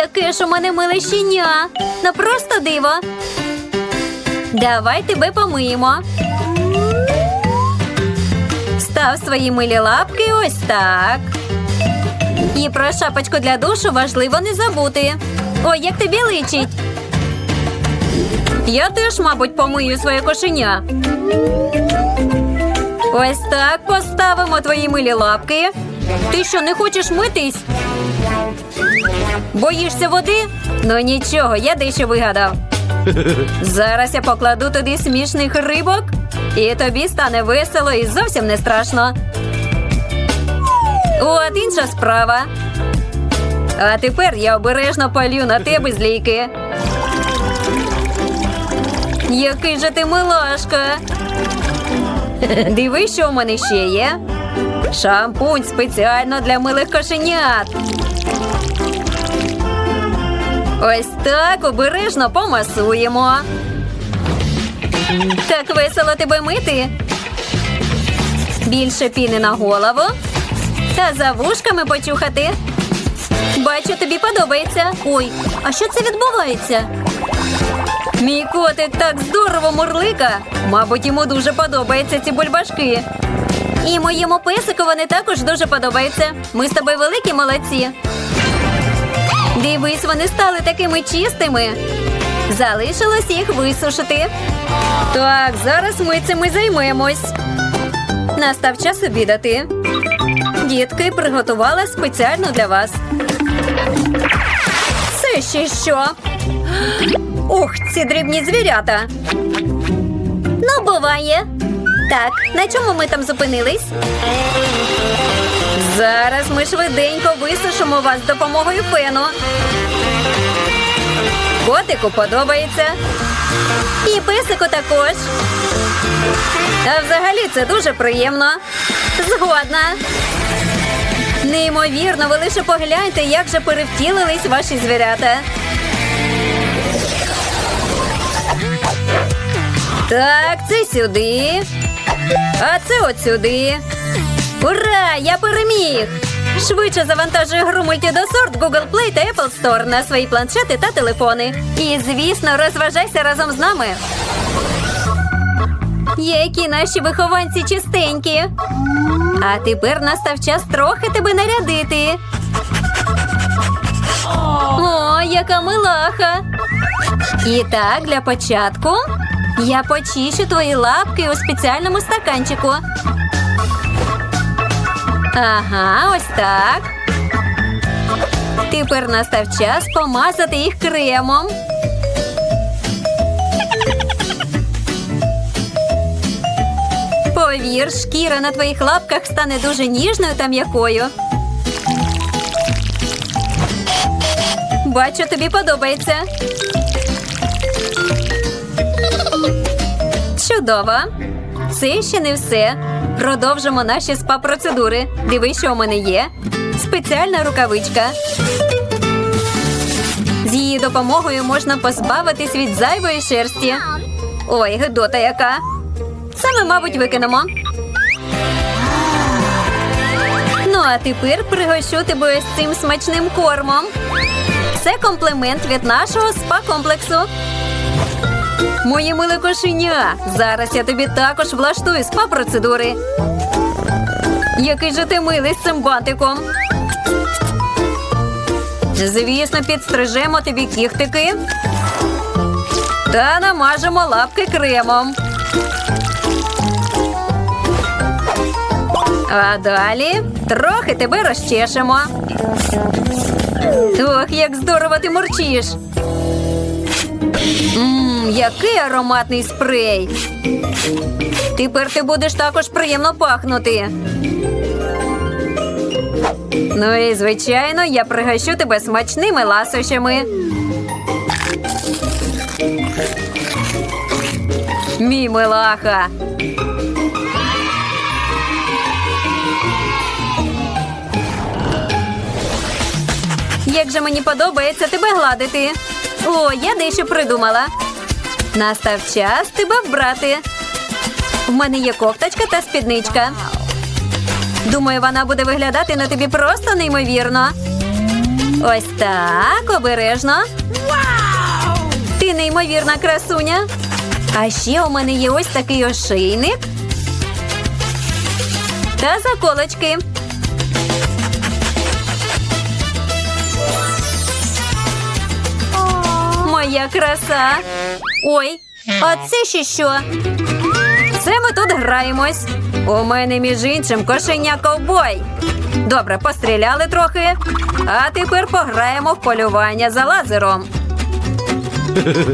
Яке ж у мене миле щеня. Ну просто диво. Давай тебе помиємо. Став свої милі лапки ось так. І про шапочку для душу важливо не забути. Ой, як тобі личить. Я теж, мабуть, помию своє кошеня. Ось так поставимо твої милі лапки. Ти що, не хочеш митись? Боїшся води? Ну нічого, я дещо вигадав. Зараз я покладу туди смішних рибок, і тобі стане весело і зовсім не страшно. От інша справа. А тепер я обережно палю на тебе з. Який же ти милашка. Диви, що у мене ще є. Шампунь спеціально для милих кошенят. Ось так обережно помасуємо. Так весело тебе мити. Більше піни на голову. Та за вушками почухати. Бачу, тобі подобається. Ой, а що це відбувається? Мій котик так здорово мурлика. Мабуть, йому дуже подобаються ці бульбашки. І моєму песику вони також дуже подобаються. Ми з тобою великі молодці. Дивись, вони стали такими чистими. Залишилось їх висушити. Так, зараз ми цим і займемось. Настав час обідати. Дітки приготувала спеціально для вас. Це ще що? Ух, ці дрібні звірята. Ну, буває. Так, на чому ми там зупинились? Зараз ми швиденько висушимо вас з допомогою фену. Котику подобається. І писику також. А взагалі це дуже приємно. Згодна. Неймовірно, ви лише погляньте, як же перевтілились ваші звірята. Так, це сюди. А це от сюди. Ура! Я переміг! Швидше завантажуй гру мультидосорт Google Play та Apple Store на свої планшети та телефони. І, звісно, розважайся разом з нами. Які наші вихованці чистенькі. А тепер настав час трохи тебе нарядити. О, яка милаха. І так, для початку я почищу твої лапки у спеціальному стаканчику. Ага, ось так. Тепер настав час помазати їх кремом. Повір, шкіра на твоїх лапках стане дуже ніжною та м'якою. Бачу, тобі подобається. Чудово. Це ще не все. Продовжимо наші спа-процедури. Дивись, що у мене є. Спеціальна рукавичка. З її допомогою можна позбавитись від зайвої шерсті. Ой, гидота яка. Ми, мабуть, викинемо. Ну, а тепер пригощу тебе ось цим смачним кормом. Це комплімент від нашого спа-комплексу. Моє миле кошеня. Зараз я тобі також влаштую спа-процедури. Який же ти милий з цим бантиком. Звісно, підстрижемо тобі кіхтики та намажемо лапки кремом. А далі трохи тебе розчешемо. Ох, як здорово ти мурчиш. Який ароматний спрей. Тепер ти будеш також приємно пахнути. Ну і звичайно, я пригощу тебе смачними ласощами. Мій милаха. Як же мені подобається тебе гладити. О, я дещо придумала. Настав час тебе вбрати. В мене є кофточка та спідничка. Думаю, вона буде виглядати на тобі просто неймовірно. Ось так, обережно. Ти неймовірна красуня. А ще у мене є ось такий ошейник. Та заколочки. Моя краса. Ой, а це ще що? Це ми тут граємось. У мене, між іншим, кошеня ковбой. Добре, постріляли трохи. А тепер пограємо в полювання за лазером.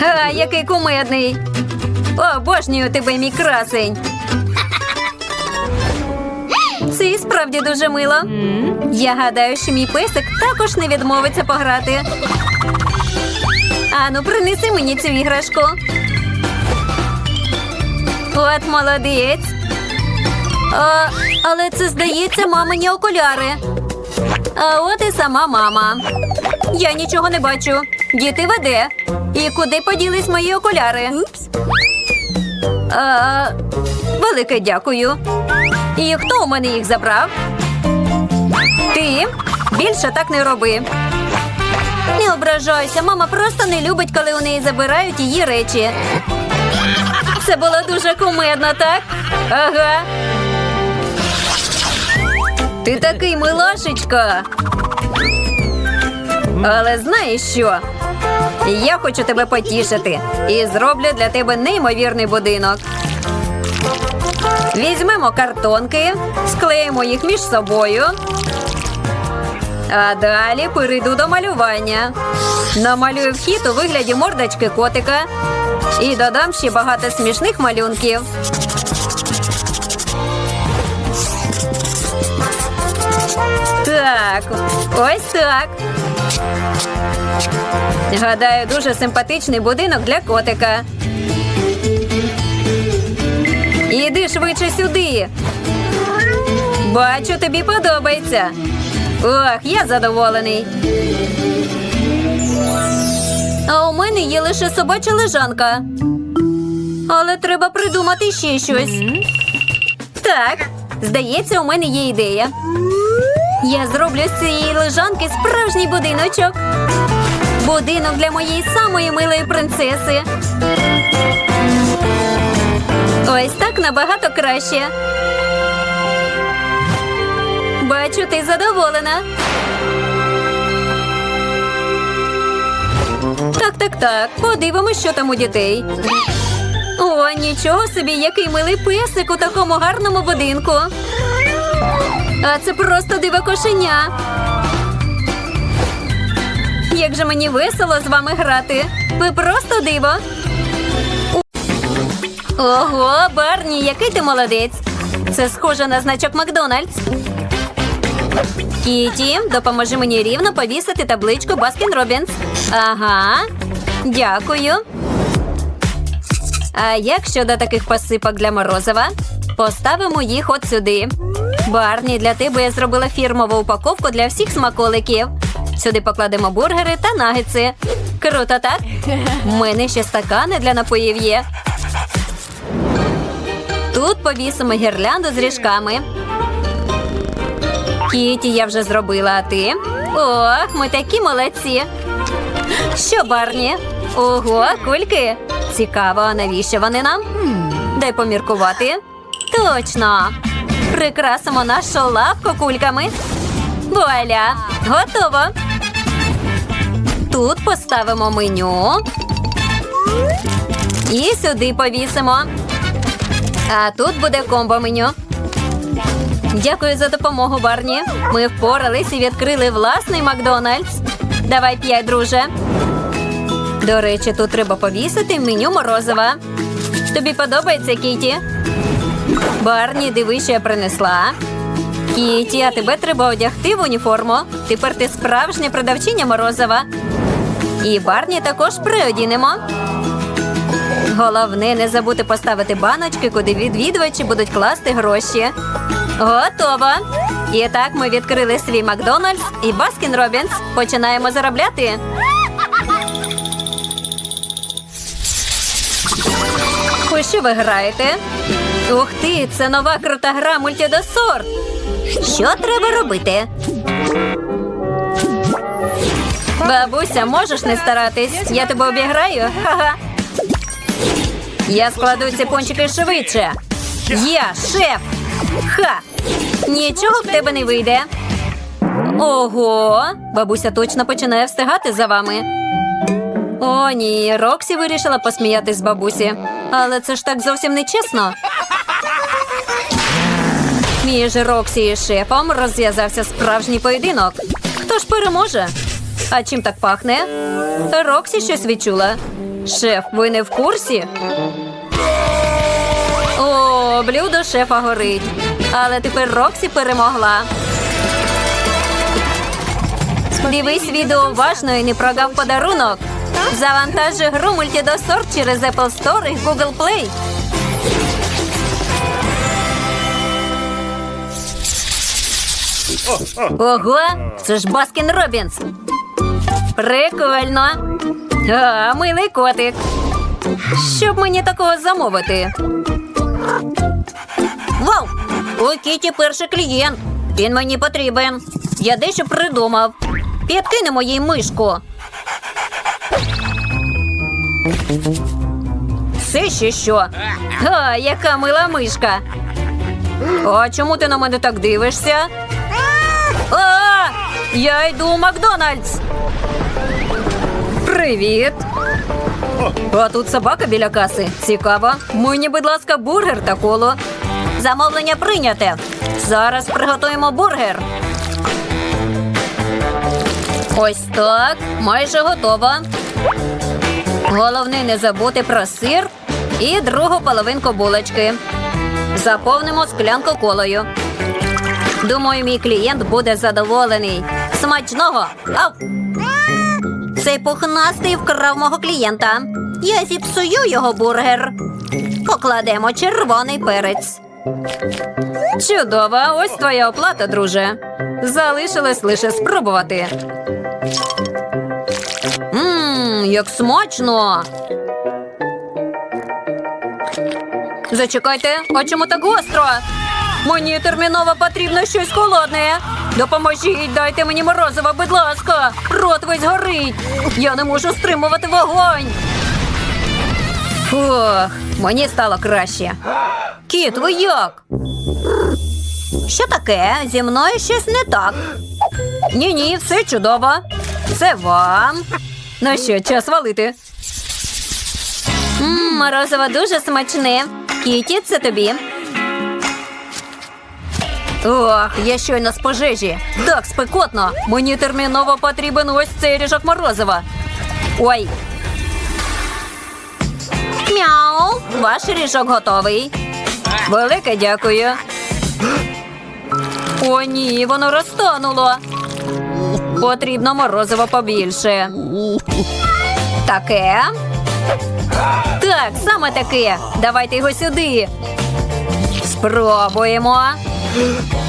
Ха, який кумедний. Обожнюю тебе, мій красень. Це і справді дуже мило. Я гадаю, що мій песик також не відмовиться пограти. Ану, принеси мені цю іграшку. От молодець. А, але це, здається, мамині окуляри. А от і сама мама. Я нічого не бачу. Діти веде. І куди поділись мої окуляри? А, велике дякую. І хто у мене їх забрав? Ти більше так не роби. Не ображайся, мама просто не любить, коли у неї забирають її речі. Це було дуже кумедно, так? Ага. Ти такий милашечка. Але знаєш що? Я хочу тебе потішити і зроблю для тебе неймовірний будинок. Візьмемо картонки, склеїмо їх між собою. А далі перейду до малювання. Намалюю вхід у вигляді мордочки котика і додам ще багато смішних малюнків. Так, ось так. Гадаю, дуже симпатичний будинок для котика. Іди швидше сюди. Бачу, тобі подобається. Ох, я задоволений. А у мене є лише собача лежанка. Але треба придумати ще щось. Так, здається, у мене є ідея. Я зроблю з цієї лежанки справжній будиночок. Будинок для моєї самої милої принцеси. Ось так набагато краще. Бачу, ти задоволена. Так, так, так. Подивимось, що там у дітей. О, нічого собі, який милий песик у такому гарному будинку. А це просто диво кошеня. Як же мені весело з вами грати. Ви просто диво. Ого, Барні, який ти молодець. Це схоже на значок Макдональдс. Кіті, допоможи мені рівно повісити табличку Баскін Робінс. Ага, дякую. А як щодо таких посипок для морозива? Поставимо їх от сюди. Барні, для тебе я зробила фірмову упаковку для всіх смаколиків. Сюди покладемо бургери та нагетси. Круто, так? У мене ще стакани для напоїв є. Тут повісимо гірлянду з ріжками. Кіті я вже зробила, а ти? Ох, ми такі молодці. Що, Барні? Ого, кульки. Цікаво, а навіщо вони нам? Дай поміркувати. Точно. Прикрасимо нашу лавку кульками. Вуаля! Готово. Тут поставимо меню. І сюди повісимо. А тут буде комбо меню. Дякую за допомогу, Барні. Ми впорались і відкрили власний Макдональдс. Давай п'ять, друже. До речі, тут треба повісити меню морозива. Тобі подобається, Кіті? Барні, диви, що я принесла. Кіті, а тебе треба одягти в уніформу. Тепер ти справжня продавчиня морозива. І Барні також приодінемо. Головне, не забути поставити баночки, куди відвідувачі будуть класти гроші. Готово. І так ми відкрили свій Макдональдс і Баскін Робінс. Починаємо заробляти. У що ви граєте? Ух ти, це нова крута гра мультидосорт. Що треба робити? Бабуся, можеш не старатись? Я тебе обіграю? Ха-ха. Я складу ці пончики швидше. Я шеф. Ха! Нічого в тебе не вийде. Ого, бабуся точно починає встигати за вами. О, ні, Роксі вирішила посміятись з бабусі. Але це ж так зовсім не чесно. Між Роксі і шефом розв'язався справжній поєдинок. Хто ж переможе? А чим так пахне? Роксі щось відчула. Шеф, ви не в курсі? О, блюдо шефа горить. Але тепер Роксі перемогла. Дивись відео уважно і не прогав подарунок. Завантажи гру Multidosort через Apple Store і Google Play. Ого, це ж Баскін Робінс. Прикольно. А, милий котик. Щоб мені такого замовити. У Кіті перший клієнт. Він мені потрібен. Я дещо придумав. Підкинемо їй мишку. Це ще що? А, яка мила мишка. А чому ти на мене так дивишся? А, я йду у Макдональдс. Привіт. А тут собака біля каси. Цікаво. Мені, будь ласка, бургер та коло. Замовлення прийняте. Зараз приготуємо бургер. Ось так. Майже готово. Головне не забути про сир і другу половинку булочки. Заповнимо склянку колою. Думаю, мій клієнт буде задоволений. Смачного! Ау! Цей пухнастий вкрав мого клієнта. Я зіпсую його бургер. Покладемо червоний перець. Чудово, ось твоя оплата, друже. Залишилось лише спробувати. Ммм, як смачно. Зачекайте, а чому так гостро? Мені терміново потрібно щось холодне. Допоможіть, дайте мені морозиво, будь ласка. Рот весь горить. Я не можу стримувати вогонь. Ох, мені стало краще. Кіт, ви як? Що таке? Зі мною щось не так. Ні, ні, все чудово. Це вам. Ну що, час валити. Мм, морозиво дуже смачне. Кіті, це тобі. Ох, я щойно з пожежі. Так, спекотно. Мені терміново потрібен ось цей ріжок морозива. Ой. Мяу. Ваш ріжок готовий. Велике дякую. О, ні, воно розтануло. Потрібно морозиво побільше. Таке. Так, саме таке. Давайте його сюди. Спробуємо.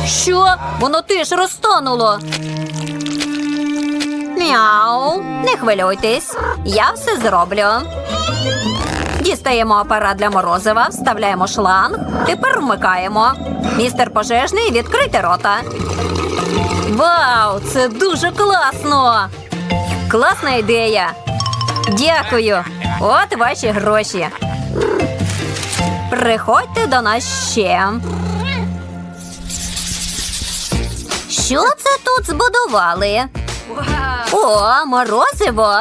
Що? Воно теж розтануло. Мяу. Не хвилюйтесь. Я все зроблю. Дістаємо апарат для морозива, вставляємо шланг. Тепер вмикаємо. Містер пожежний, відкрийте рота. Вау, це дуже класно! Класна ідея. Дякую. От ваші гроші. Приходьте до нас ще. Що це тут збудували? О, морозиво.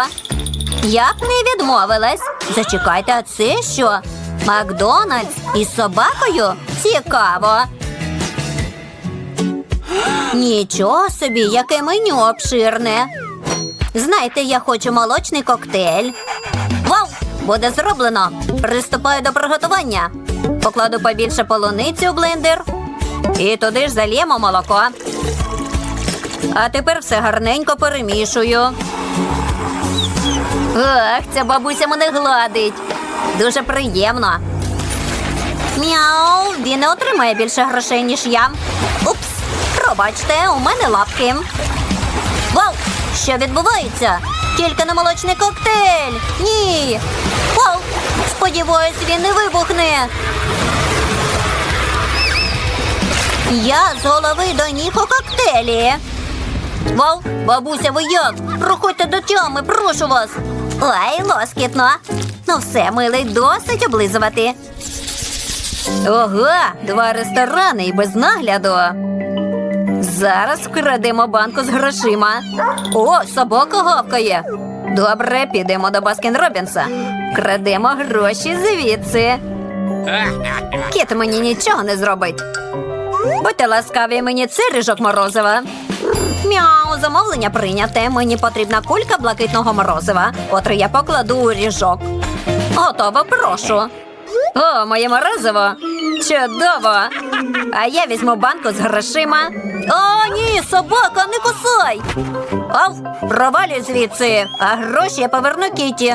Як не відмовилась. Зачекайте, а це що? Макдональдс із собакою? Цікаво. Нічого собі, яке меню обширне. Знаєте, я хочу молочний коктейль. Вау! Буде зроблено. Приступаю до приготування. Покладу побільше полуниці у блендер. І туди ж зальємо молоко. А тепер все гарненько перемішую. Ах, ця бабуся мене гладить. Дуже приємно. Мяу, він не отримає більше грошей, ніж я. Упс, пробачте, у мене лапки. Вау! Що відбувається? Тільки на молочний коктейль. Ні. Вау! Сподіваюсь, він не вибухне. Я з голови до ніг у коктейлі. Вау, бабуся, ви як? Проходьте до тями, прошу вас. Ой, лоскітно. Ну все, милий, досить облизувати. Ого, два ресторани і без нагляду. Зараз вкрадемо банку з грошима. О, собака гавкає. Добре, підемо до Баскін Робінса. Крадемо гроші звідси. Кіт мені нічого не зробить. Будьте ласкаві, мені це ріжок морозива. Мяу, замовлення прийняте. Мені потрібна кулька блакитного морозива, котру я покладу у ріжок. Готово, прошу. О, моє морозиво. Чудово. А я візьму банку з грошима. О, ні, собака, не кусай. Ав, провалюй звідси, а гроші я поверну Кіті.